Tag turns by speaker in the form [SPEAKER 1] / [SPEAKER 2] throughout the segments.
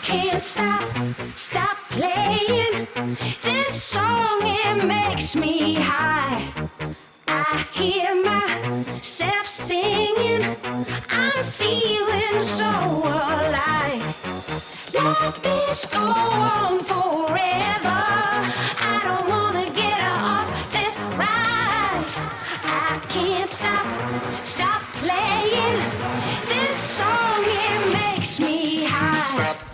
[SPEAKER 1] Can't stop, stop playing this song. It makes me high. I hear myself singing. I'm feeling so alive. Let this go on forever. I don't wanna get off this ride. I can't stop, stop playing this song. It makes me high.
[SPEAKER 2] Stop.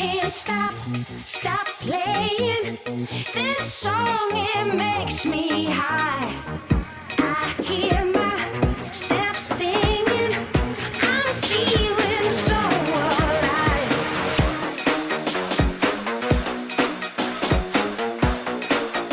[SPEAKER 1] Can't stop, stop playing this song. It makes me.